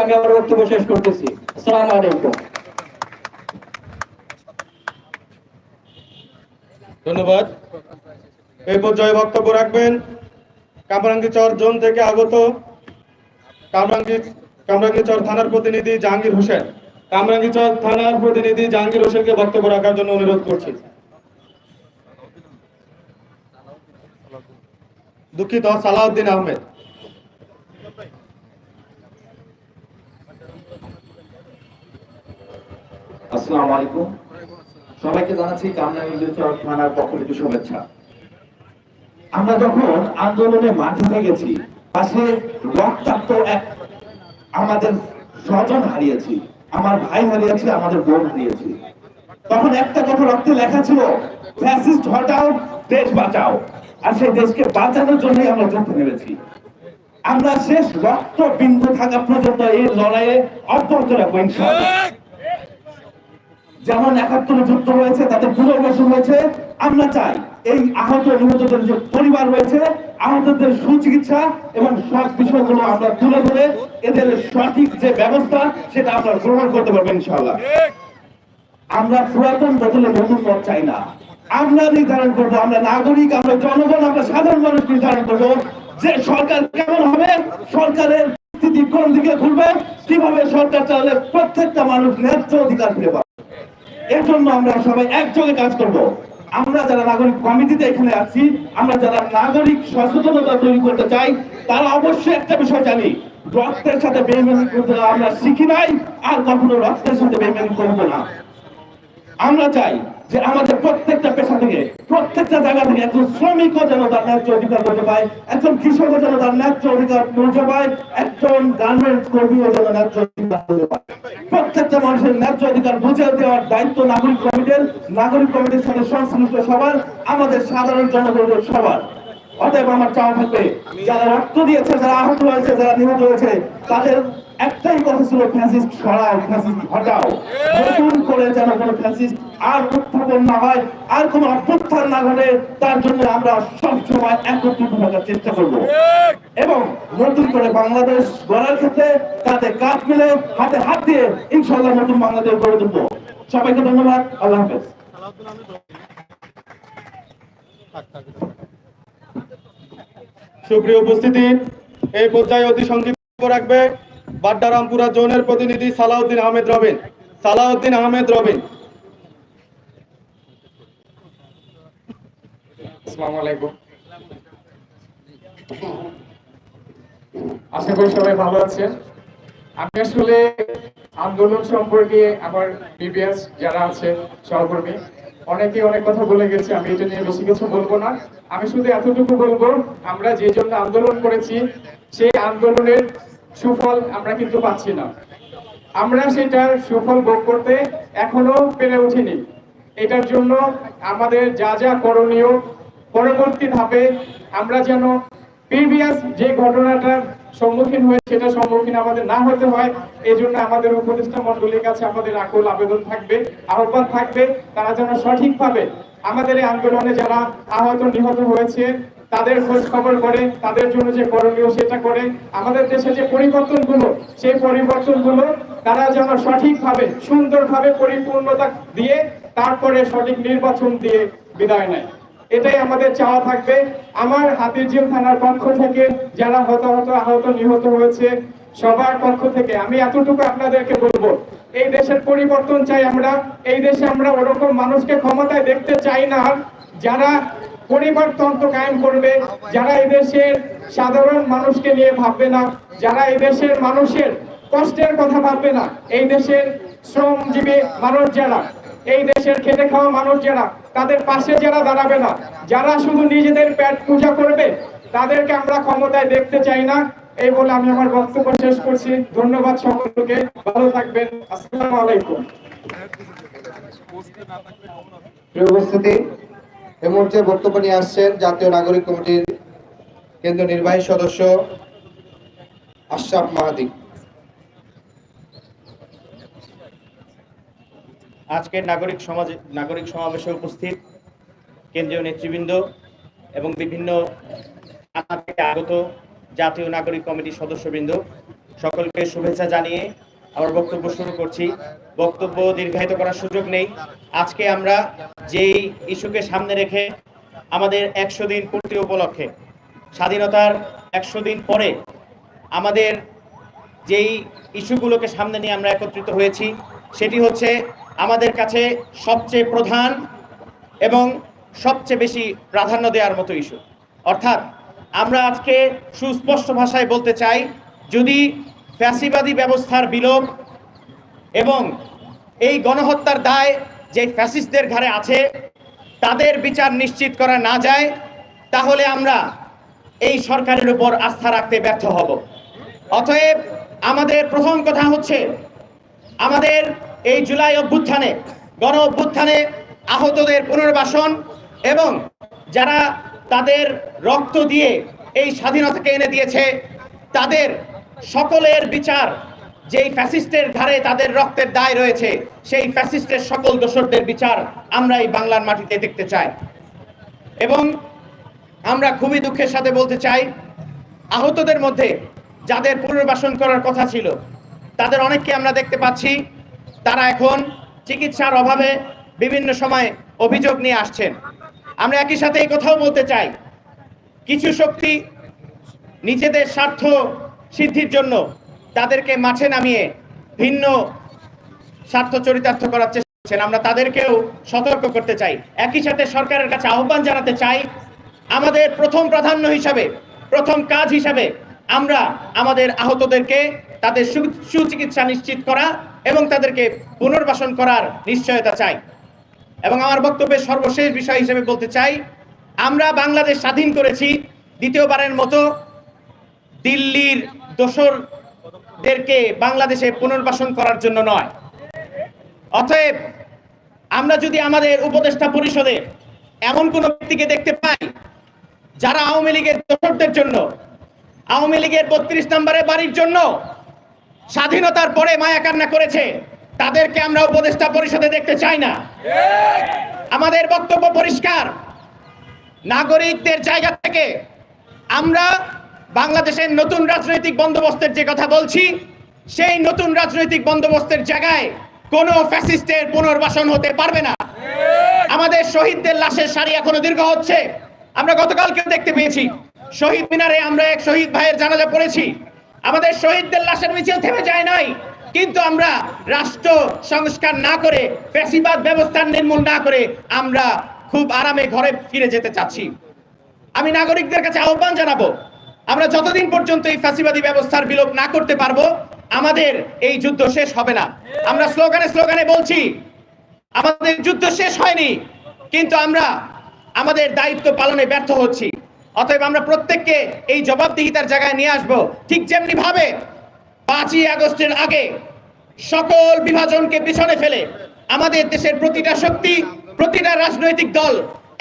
আমি আমার বক্তব্য শেষ করতেছি। আসসালামু আলাইকুম। ধন্যবাদ। এই পর্যায়ে বক্তব্য রাখবেন কামরাঙ্গীচর জোন থেকে আগত কামরাঙ্গী চর থানার প্রতিনিধি জাহাঙ্গীর হোসেন। কামরাঙ্গীচর থানার প্রতিনিধি জাহাঙ্গীর হোসেনকে বক্তব্য রাখার জন্য অনুরোধ করছি। দুঃখিত, সালাউদ্দিন আহমেদ আসসালামু আলাইকুম সবাইকে কামনা থানার পক্ষ থেকে শুভেচ্ছা। আমরা যখন আন্দোলনে মাঠে পাশে রক্তাক্ত এক আমাদের স্বজন হারিয়েছি, আমার ভাই হারিয়েছি, আমাদের বোন হারিয়েছি। তখন একটা কথা রক্তে লেখা ছিল, ফ্যাসিস্ট হটাও, দেশ বাঁচাও। আর সেই দেশকে বাঁচানোর জন্যই আমরা যুদ্ধে নেমেছি। আমরা শেষ রক্ত বিন্দু থাকা পর্যন্ত এই লড়াইয়ে অব্যাহত রাখব ইনশাআল্লাহ। যেমন একাত্তরে যুদ্ধ হয়েছে তাদের পুনর্বাসন হয়েছে আমরা চাই এই আহত নিহতদের যে পরিবার রয়েছে, আহতদের সুচিকিৎসা এবং সব বিষয়গুলো আমরা তুলে ধরে এদের সঠিক যে ব্যবস্থা, সেটা আমরা গ্রহণ করতে পারব ইনশাআল্লাহ। আমরা পুরাতন বদলে নতুন পথ চাই না। আমরা নির্ধারণ করব, আমরা নাগরিক, আমরা জনগণ, আমরা সাধারণ মানুষ নির্ধারণ করব যে সরকার কেমন হবে, সরকারের স্থিতি কোন দিকে ঘুরবে, কীভাবে সরকার চালালে প্রত্যেকটা মানুষ ন্যায্য অধিকার ফিরে পাবে। এর জন্য আমরা সবাই একযোগে কাজ করব। আমরা যারা নাগরিক কমিটিতে এখানে আছি, আমরা যারা নাগরিক সচেতনতা তৈরি করতে চাই, তারা অবশ্যই একটা বিষয় জানি, রক্তের সাথে বেমেনি করতে আমরা শিখি নাই, আর কখনো রক্তের সাথে বেমেনি করব না। আমরা চাই যে আমাদের প্রত্যেকটা পেশা থেকে, প্রত্যেকটা জায়গা থেকে একজন শ্রমিকও যেন তার ন্যায্য অধিকার করতে পায়, একজন কৃষকও যেন তার ন্যায্য অধিকার পৌঁছে পায়, একজন গার্মেন্ট কর্মীও যেন ন্যায্য অধিকার করতে পায়। প্রত্যেকটা মানুষের ন্যায্য অধিকার বুঝে দেওয়ার দায়িত্ব নাগরিক কমিটির নাগরিক কমিটির সাথে সংশ্লিষ্ট সবার, আমাদের সাধারণ জনগণের সবার। অতএব আমার চাওয়া থাকবে, যারা রক্ত দিয়েছে, যারা আহত হয়েছে, যারা নিহত হয়েছে, তাদের একটাই কথা ছিল ফ্যাসিস্ট সরাও ফ্যাসিস্ট হটাও। নতুন করে যেন কোনো ফ্যাসিস্ট আর উত্থাপন না হয় আর কোনো অভ্যুত্থান না ঘটে তার জন্য আমরা সব সময় একত্রিত থাকার চেষ্টা করব। এবং নতুন করে বাংলাদেশ গড়ার ক্ষেত্রে তাতে কাজ মিলে হাতে হাত দিয়ে ইনশাল্লাহ নতুন বাংলাদেশ গড়ে তুলবো। সবাইকে ধন্যবাদ আল্লাহ হাফেজ। সুপ্রিয় উপস্থিতি এই পর্যায়ে অতি সংক্ষিপ্ত রাখবে। বাড্ডারামপুরা জোনের প্রতিনিধি সালাউদ্দিন আহমেদ রবিন। সালাউদ্দিন আহমেদ রবিন। আশা করি সবাই ভালো আছেন। আমি আসলে আন্দোলন সম্পর্কে আমার যারা আছে সহকর্মী, অনেকে অনেক কথা বলে গেছে, আমি এটা নিয়ে বেশি কিছু বলব না। আমি শুধু এতটুকু বলব, আমরা যে জন্য আন্দোলন করেছি, সেই আন্দোলনের সুফল আমরা কিন্তু পাচ্ছি না। আমরা সেটার সুফল ভোগ করতে এখনও পেরে উঠিনি। এটার জন্য আমাদের যা যা করণীয়, পরবর্তী ধাপে আমরা যেন প্রিভিয়াস যে ঘটনাটার সম্মুখীন হয়ে সেটা সম্মুখীন আমাদের না হতে হয় এই জন্য আমাদের উপদেষ্টা মন্ডলীর কাছে আমাদের আকুল আবেদন থাকবে, আহ্বান থাকবে, তারা যেন সঠিকভাবে আমাদের এই আন্দোলনে যারা আহত নিহত হয়েছে তাদের খোঁজ খবর করে, তাদের জন্য যে করণীয় সেটা করে। আমাদের দেশে যে পরিবর্তনগুলো, সেই পরিবর্তনগুলো তারা যেন সঠিকভাবে, সুন্দরভাবে পরিপূর্ণতা দিয়ে তারপরে সঠিক নির্বাচন দিয়ে বিদায় নেয়। এটাই আমাদের চাওয়া থাকবে। আমার হাতিরঝিল থানার পক্ষ থেকে যারা হতাহত, আহত, নিহত হয়েছে, সবার পক্ষ থেকে আমি এতটুকু আপনাদেরকে বলব, এই দেশের পরিবর্তন চাই আমরা। এই দেশে আমরা ওরকম মানুষকে ক্ষমতায় দেখতে চাই না। যারা পরিবারতন্ত্র কায়েম করবে। যারা এই দেশের সাধারণ মানুষকে নিয়ে ভাববে না যারা এই দেশের মানুষের কষ্টের কথা ভাববে না এই দেশের শ্রমজীবী মানুষ যারা এই দেশের খেটে খাওয়া মানুষ যারা তাদের পাশে যারা দাঁড়াবে না যারা শুধু নিজেদের পেট পূজা করবে তাদেরকে আমরা ক্ষমতায় দেখতে চাই না। এই বলে আমি আমার বক্তব্য শেষ করছি। ধন্যবাদ সকলকে। ভালো থাকবেন। আসসালামু আলাইকুম। প্রিয় উপস্থিতি এ মুহূর্তে নিয়ে আসছেন জাতীয় নাগরিক কমিটির কেন্দ্রীয় নির্বাহী সদস্য আশরাফ মাহাদি। আজকের নাগরিক সমাজে নাগরিক সমাবেশে উপস্থিত কেন্দ্রীয় নেতৃবৃন্দ এবং বিভিন্ন আগত জাতীয় নাগরিক কমিটির সদস্যবৃন্দ, সকলকে শুভেচ্ছা জানিয়ে আমার বক্তব্য শুরু করছি। বক্তব্য দীর্ঘায়িত করার সুযোগ নেই। আজকে আমরা যেই ইস্যুকে সামনে রেখে আমাদের একশো দিন পূর্তি উপলক্ষে, স্বাধীনতার একশো দিন পরে আমাদের যেই ইস্যুগুলোকে সামনে নিয়ে আমরা একত্রিত হয়েছি, সেটি হচ্ছে আমাদের কাছে সবচেয়ে প্রধান এবং সবচেয়ে বেশি প্রাধান্য দেওয়ার মতো ইস্যু। অর্থাৎ আমরা আজকে সুস্পষ্ট ভাষায় বলতে চাই, যদি ফ্যাসিবাদী ব্যবস্থার বিলোপ এবং এই গণহত্যার দায় যে ফ্যাসিস্টদের ঘাড়ে আছে, তাদের বিচার নিশ্চিত করা না যায়, তাহলে আমরা এই সরকারের উপর আস্থা রাখতে ব্যর্থ হব। অতএব আমাদের প্রথম কথা হচ্ছে, আমাদের এই জুলাই অভ্যুত্থানে, গণ অভ্যুত্থানে আহতদের পুনর্বাসন এবং যারা তাদের রক্ত দিয়ে এই স্বাধীনতাকে এনে দিয়েছে, তাদের সকলের বিচার যেই ফ্যাসিস্টের ধারে তাদের রক্তের দায় রয়েছে, সেই ফ্যাসিস্টের সকল দোষরদের বিচার আমরা এই বাংলার মাটিতে দেখতে চাই। এবং আমরা খুবই দুঃখের সাথে বলতে চাই, আহতদের মধ্যে যাদের পুনর্বাসন করার কথা ছিল, তাদের অনেককে আমরা দেখতে পাচ্ছি, তারা এখন চিকিৎসার অভাবে বিভিন্ন সময় অভিযোগ নিয়ে আসছেন। আমরা একই সাথে এই কথাও বলতে চাই, কিছু শক্তি নিজেদের স্বার্থ সিদ্ধির জন্য তাদেরকে মাঠে নামিয়ে ভিন্ন স্বার্থ চরিতার্থ করার চেষ্টা করছেন। আমরা তাদেরকেও সতর্ক করতে চাই। একই সাথে সরকারের কাছে আহ্বান জানাতে চাই, আমাদের প্রথম প্রাধান্য হিসাবে, প্রথম কাজ হিসাবে আমরা আমাদের আহতদেরকে তাদের সুচিকিৎসা নিশ্চিত করা এবং তাদেরকে পুনর্বাসন করার নিশ্চয়তা চাই। এবং আমার বক্তব্যের সর্বশেষ বিষয় হিসেবে বলতে চাই, আমরা বাংলাদেশ স্বাধীন করেছি দ্বিতীয়বারের মতো দিল্লির দোসরদেরকে বাংলাদেশে পুনর্বাসন করার জন্য নয়। অতএব আমরা যদি আমাদের উপদেষ্টা পরিষদে এমন কোন ব্যক্তিকে দেখতে পাই, যারা আওয়ামী লীগের দোসরদের জন্য, আওয়ামী লীগের বত্রিশ নম্বরের বাড়ির জন্য স্বাধীনতার পরে মায়া কান্না করেছে, তাদেরকে আমরা উপদেষ্টা পরিষদে দেখতে চাই না। আমাদের বক্তব্য পরিষ্কার। নাগরিকদের জায়গা থেকে আমরা বাংলাদেশের নতুন রাজনৈতিক বন্দোবস্তের যে কথা বলছি, সেই নতুন রাজনৈতিক বন্দোবস্তের জায়গায় কোনো ফ্যাসিস্টের পুনর্বাসন হতে পারবে না। আমাদের শহীদদের লাশের সারি এখনও দীর্ঘ হচ্ছে। আমরা গতকালকেও দেখতে পেয়েছি। শহীদ মিনারে আমরা এক শহীদ ভাইয়ের জানাজা পড়েছি। আমাদের শহীদদের লাশের মিছিল থেমে যায় নাই। কিন্তু আমরা রাষ্ট্র সংস্কার না করে, ফ্যাসিবাদ ব্যবস্থার নির্মূল না করে আমরা খুব আরামে ঘরে ফিরে যেতে চাচ্ছি। আমি নাগরিকদের কাছে আহ্বান জানাব আমরা যতদিন পর্যন্ত এই ফাঁসিবাদী ব্যবস্থার বিলোপ না করতে পারব, আমাদের এই যুদ্ধ শেষ হবে না। আমরা স্লোগানে স্লোগানে বলছি, আমাদের যুদ্ধ শেষ হয়নি, কিন্তু আমরা আমাদের দায়িত্ব পালনে ব্যর্থ হচ্ছি। অতএব আমরা প্রত্যেককে এই জবাবদিহিতার জায়গায় নিয়ে আসব। ঠিক যেমনি ভাবে পাঁচই আগস্টের আগে সকল বিভাজনকে পিছনে ফেলে আমাদের দেশের প্রতিটা শক্তি, প্রতিটা রাজনৈতিক দল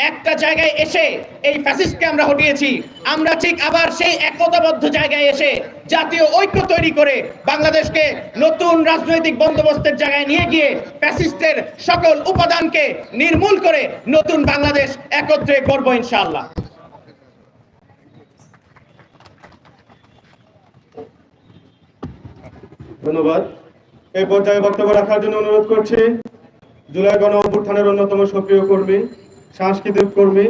একটা জায়গায় এসে এই ফ্যাসিস্টকে আমরা হটিয়েছি। আমরা ঠিক আবার সেই একতাবদ্ধ জায়গায় এসে জাতীয় ঐক্য তৈরি করে বাংলাদেশকে নতুন রাজনৈতিক বন্দোবস্তের জায়গায় নিয়ে গিয়ে ফ্যাসিস্টের সকল উপাদানকে নির্মূল করে নতুন বাংলাদেশ একত্রে করব ইনশাআল্লাহ। ধন্যবাদ। এই পর্যায়ে বক্তব্য রাখার জন্য অনুরোধ করছি। জুলাই গণ অভ্যুত্থানের অন্যতম সক্রিয় কর্মী সাংস্কৃতিক কর্মী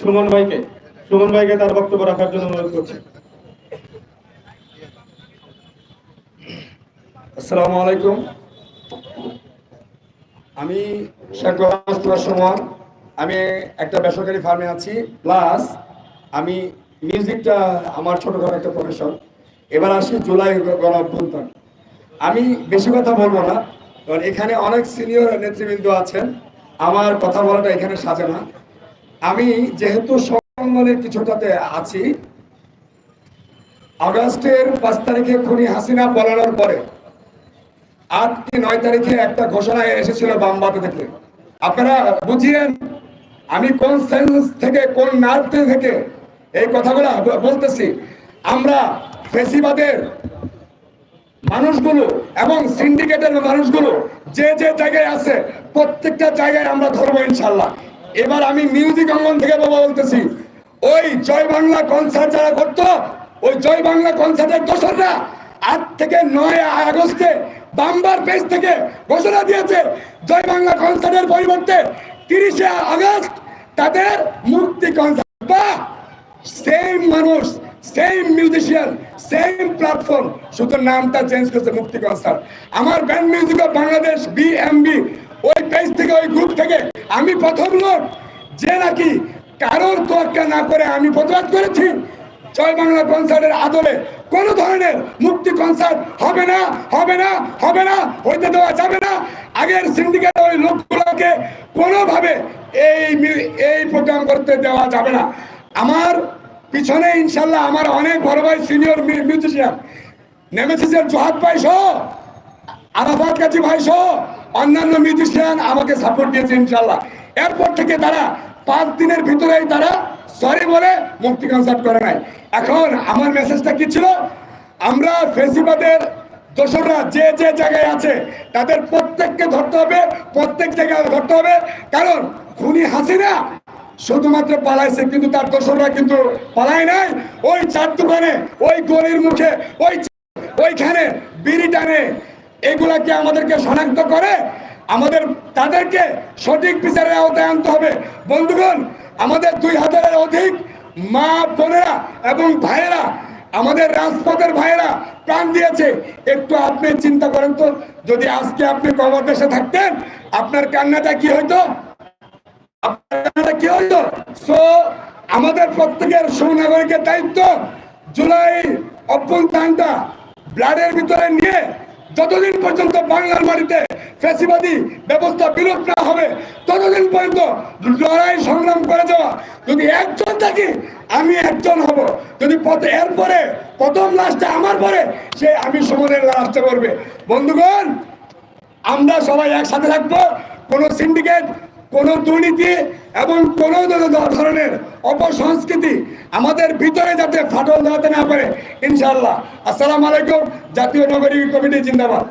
সুমন ভাইকে। সুমন ভাইকে তার বক্তব্য রাখার জন্য অনুরোধ করছি। আসসালামু আলাইকুম। আমি সুমন। আমি একটা বেসরকারি ফার্মে আছি। প্লাস আমি মিউজিকটা আমার ছোটখাটো একটা প্রফেশন এবার আসি জুলাই গণ অভ্যুত্থান আমি বেশি কথা বলব না, কারণ এখানে অনেক সিনিয়র নেতৃবৃন্দ আছেন। আমার কথা বলাটা এখানে সাজে না। আমি যেহেতু সংগঠনের কিছুটাতে আছি আগস্টের পাঁচ তারিখে খুনি হাসিনা পলানোর পরে আট কি নয় তারিখে একটা ঘোষণা এসেছিল বামবাতে থেকে। আপনারা বুঝিয়েন, আমি কোন সেন্স থেকে, কোন নার্ভ থেকে এই কথাগুলো বলতেছি। আমরা ফেসিবাদের মানুষগুলো এবং সিন্ডিকেটের মানুষগুলো যে যে জায়গায় আছে, প্রত্যেকটা জায়গায় আমরা ধরবো ইনশাল্লাহ এবার আমি মিউজিক অঙ্গন থেকে বাবা বলতেছি, ওই জয় বাংলা কনসার্ট যারা করতো, ওই জয় বাংলা কনসার্টের দোসররা আট থেকে নয় আগস্টে বাম্বার পেজ থেকে ঘোষণা দিয়েছে, জয় বাংলা কনসার্টের পরিবর্তে তিরিশে আগস্ট তাদের মুক্তি কনসার্ট বা সেম মানুষ। সেম মিউজিশিয়ান সেম প্ল্যাটফর্ম শুধু নামটা চেঞ্জ করেছে মুক্তি কনসার্ট আমার band music of Bangladesh BMB ওই পেজ থেকে, ওই গ্রুপ থেকে আমি প্রথম লোক যে নাকি কারোর তোয়াক্কা না করে আমি প্রতিবাদ করেছি। জয় বাংলা কনসার্টের আদলে কোন ধরনের মুক্তি কনসার্ট হবে না হবে না হবে না, হইতে দেওয়া যাবে না। আগের সিন্ডিকেট ওই লোকগুলোকে কোনোভাবে এই এই প্রোগ্রাম করতে দেওয়া যাবে না। আমার পিছনে ইনশাল্লাহ আমার অনেক বড় ভাই সিনিয়র মিউজিশিয়ান। নেমেসিসের জোহাদ ভাই সহ, আরাফাত কাজী ভাই সহ, অন্যান্য মিউজিশিয়ান আমাকে সাপোর্ট দিয়েছে ইনশাল্লাহ। এরপর থেকে তারা পাঁচ দিনের ভিতরেই তারা সরি বলে মুক্তি কনসার্ট করে নাই। এখন আমার মেসেজটা কি ছিল? আমরা ফেসিবাদের দোসররা যে যে জায়গায় আছে, তাদের প্রত্যেককে ধরতে হবে, প্রত্যেক জায়গায় ধরতে হবে। কারণ খুনি হাসিনা শুধুমাত্র পালাইছে কিন্তু তার দোসররা কিন্তু পালায় নাই। ওই চার দোকানে, ওই গলির মুখে, ওই ওইখানে বিড়ি টানে। এগুলাকে আমাদেরকে শনাক্ত করে, আমাদের, তাদেরকে সঠিক বিচারের আওতায় আনতে হবে। বন্ধুগণ, আমাদের দুই হাজারের অধিক মা বোনেরা এবং ভাইয়েরা, আমাদের রাজপথের ভাইয়েরা প্রাণ দিয়েছে। একটু আপনি চিন্তা করেন তো, যদি আজকে আপনি কবর দেশে থাকতেন, আপনার কান্নাটা কি হইতো? আপনারা সো আমাদের প্রত্যেকের সুনাগরিকের দায়িত্ব জুলাই অভ্যন্তানটা ব্লাডের ভিতরে নিয়ে যতদিন পর্যন্ত বাংলার মাটিতে ফ্যাসিবাদী ব্যবস্থা বিলোপ না হবে, ততদিন পর্যন্ত লড়াই সংগ্রাম করে যাওয়া। যদি একজন থাকি, আমি একজন হব। যদি এরপরে প্রথম লাশটা আমার পরে, সে আমি সুমনের লাশটা করবে বন্ধুগণ, আমরা সবাই একসাথে থাকব। কোনো সিন্ডিকেট কোনো দুর্নীতি এবং কোনো ধরনের অপসংস্কৃতি আমাদের ভিতরে যাতে ফাটল দেওয়াতে না পারে ইনশাল্লাহ আসসালামু আলাইকুম, জাতীয় নগরী কমিটি, জিন্দাবাদ।